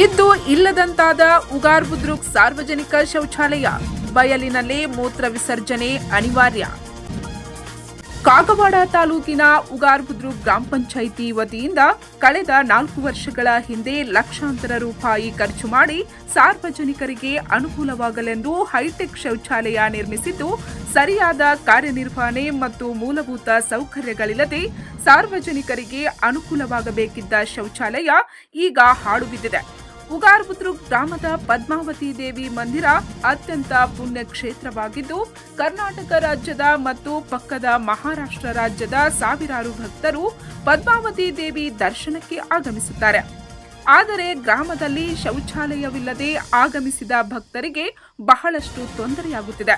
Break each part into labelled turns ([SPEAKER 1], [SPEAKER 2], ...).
[SPEAKER 1] ಇದ್ದು ಇಲ್ಲದಂತಾದ ಉಗಾರ್ ಬುದ್ರುಕ್ ಸಾರ್ವಜನಿಕ ಶೌಚಾಲಯ. ಬಯಲಿನಲ್ಲೇ ಮೂತ್ರ ವಿಸರ್ಜನೆ ಅನಿವಾರ್ಯ. ಕಾಗವಾಡ ತಾಲೂಕಿನ ಉಗಾರ್ ಬುದ್ರುಕ್ ಗ್ರಾಮ ಪಂಚಾಯಿತಿ ವತಿಯಿಂದ ಕಳೆದ ನಾಲ್ಕು ವರ್ಷಗಳ ಹಿಂದೆ ಲಕ್ಷಾಂತರ ರೂಪಾಯಿ ಖರ್ಚು ಮಾಡಿ ಸಾರ್ವಜನಿಕರಿಗೆ ಅನುಕೂಲವಾಗಲೆಂದು ಹೈಟೆಕ್ ಶೌಚಾಲಯ ನಿರ್ಮಿಸಿದ್ದು, ಸರಿಯಾದ ಕಾರ್ಯನಿರ್ವಹಣೆ ಮತ್ತು ಮೂಲಭೂತ ಸೌಕರ್ಯಗಳಿಲ್ಲದೆ ಸಾರ್ವಜನಿಕರಿಗೆ ಅನುಕೂಲವಾಗಬೇಕಿದ್ದ ಶೌಚಾಲಯ ಈಗ ಹಾಳು ಬಿದ್ದಿದೆ ಉಗಾರ್ ಬುದ್ರುಕ್ ಗ್ರಾಮದ ಪದ್ಮಾವತಿ ದೇವಿ ಮಂದಿರ ಅತ್ಯಂತ ಪುಣ್ಯಕ್ಷೇತ್ರವಾಗಿದ್ದು, ಕರ್ನಾಟಕ ರಾಜ್ಯದ ಮತ್ತು ಪಕ್ಕದ ಮಹಾರಾಷ್ಟ್ರ ರಾಜ್ಯದ ಸಾವಿರಾರು ಭಕ್ತರು ಪದ್ಮಾವತಿ ದೇವಿ ದರ್ಶನಕ್ಕೆ ಆಗಮಿಸುತ್ತಾರೆ. ಆದರೆ ಗ್ರಾಮದಲ್ಲಿ ಶೌಚಾಲಯವಿಲ್ಲದೆ ಆಗಮಿಸಿದ ಭಕ್ತರಿಗೆ ಬಹಳಷ್ಟು ತೊಂದರೆಯಾಗುತ್ತಿದೆ.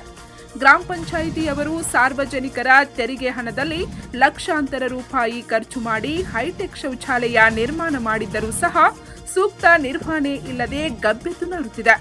[SPEAKER 1] ಗ್ರಾಮ ಪಂಚಾಯಿತಿಯವರು ಸಾರ್ವಜನಿಕರ ತೆರಿಗೆ ಹಣದಲ್ಲಿ ಲಕ್ಷಾಂತರ ರೂಪಾಯಿ ಖರ್ಚು ಮಾಡಿ ಹೈಟೆಕ್ ಶೌಚಾಲಯ ನಿರ್ಮಾಣ ಮಾಡಿದ್ದರೂ ಸಹ ಸೂಕ್ತ ನಿರ್ವಹಣೆ ಇಲ್ಲದೆ ಗಬ್ಬೆದ್ದು ನಾಡುತ್ತಿದೆ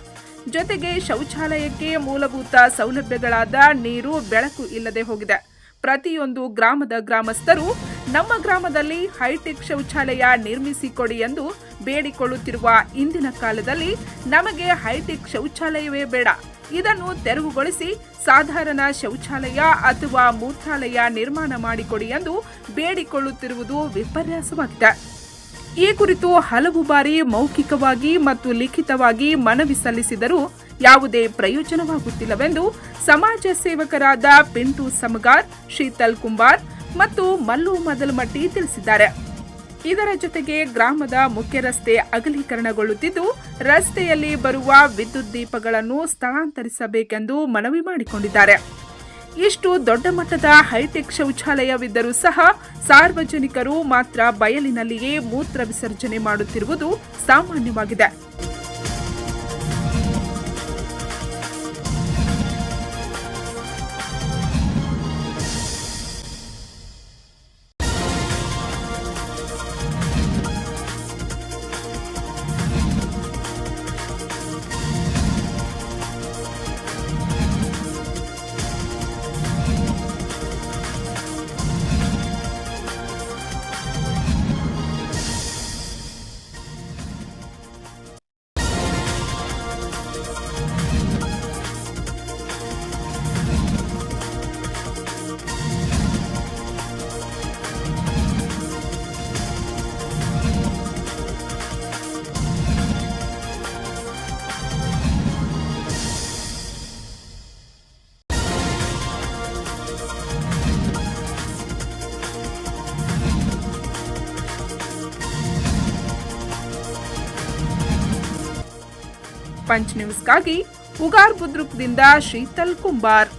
[SPEAKER 1] ಜೊತೆಗೆ ಶೌಚಾಲಯಕ್ಕೆ ಮೂಲಭೂತ ಸೌಲಭ್ಯಗಳಾದ ನೀರು, ಬೆಳಕು ಇಲ್ಲದೆ ಹೋಗಿದೆ. ಪ್ರತಿಯೊಂದು ಗ್ರಾಮದ ಗ್ರಾಮಸ್ಥರು ನಮ್ಮ ಗ್ರಾಮದಲ್ಲಿ ಹೈಟೆಕ್ ಶೌಚಾಲಯ ನಿರ್ಮಿಸಿಕೊಡಿ ಎಂದು ಬೇಡಿಕೊಳ್ಳುತ್ತಿರುವ ಇಂದಿನ ಕಾಲದಲ್ಲಿ ನಮಗೆ ಹೈಟೆಕ್ ಶೌಚಾಲಯವೇ ಬೇಡ. ಇದನ್ನು ತೆರವುಗೊಳಿಸಿ ಸಾಧಾರಣ ಶೌಚಾಲಯ ಅಥವಾ ಮೂತ್ರಾಲಯ ನಿರ್ಮಾಣ ಮಾಡಿಕೊಡಿ ಎಂದು ಬೇಡಿಕೊಳ್ಳುತ್ತಿರುವುದು ವಿಪರ್ಯಾಸವಾಗಿದೆ. ಈ ಕುರಿತು ಹಲವು ಬಾರಿ ಮೌಖಿಕವಾಗಿ ಮತ್ತು ಲಿಖಿತವಾಗಿ ಮನವಿ ಸಲ್ಲಿಸಿದರೂ ಯಾವುದೇ ಪ್ರಯೋಜನವಾಗುತ್ತಿಲ್ಲವೆಂದು ಸಮಾಜ ಸೇವಕರಾದ ಪಿಂಟು ಸಮಗಾರ್, ಶೀತಲ್ ಕುಂಬಾರ್ ಮತ್ತು ಮಲ್ಲು ಮದಲಮಟ್ಟಿ ತಿಳಿಸಿದ್ದಾರೆ. ಇದರ ಜೊತೆಗೆ ಗ್ರಾಮದ ಮುಖ್ಯ ರಸ್ತೆ ಅಗಲೀಕರಣಗೊಳ್ಳುತ್ತಿದ್ದು, ರಸ್ತೆಯಲ್ಲಿ ಬರುವ ವಿದ್ಯುತ್ ದೀಪಗಳನ್ನು ಸ್ಥಳಾಂತರಿಸಬೇಕೆಂದು ಮನವಿ ಮಾಡಿಕೊಂಡಿದ್ದಾರೆ. ಇಷ್ಟು ದೊಡ್ಡ ಮಟ್ಟದ ಹೈಟೆಕ್ ಶೌಚಾಲಯವಿದ್ದರೂ ಸಹ ಸಾರ್ವಜನಿಕರು ಮಾತ್ರ ಬಯಲಿನಲ್ಲಿಯೇ ಮೂತ್ರ ವಿಸರ್ಜನೆ ಮಾಡುತ್ತಿರುವುದು ಸಾಮಾನ್ಯವಾಗಿದೆ. ಪಂಚ್ ನ್ಯೂಸ್ಗಾಗಿ ಉಗಾರ್ ಬುದ್ರುಕ್ದಿಂದ ಶೀತಲ್ ಕುಂಬಾರ್.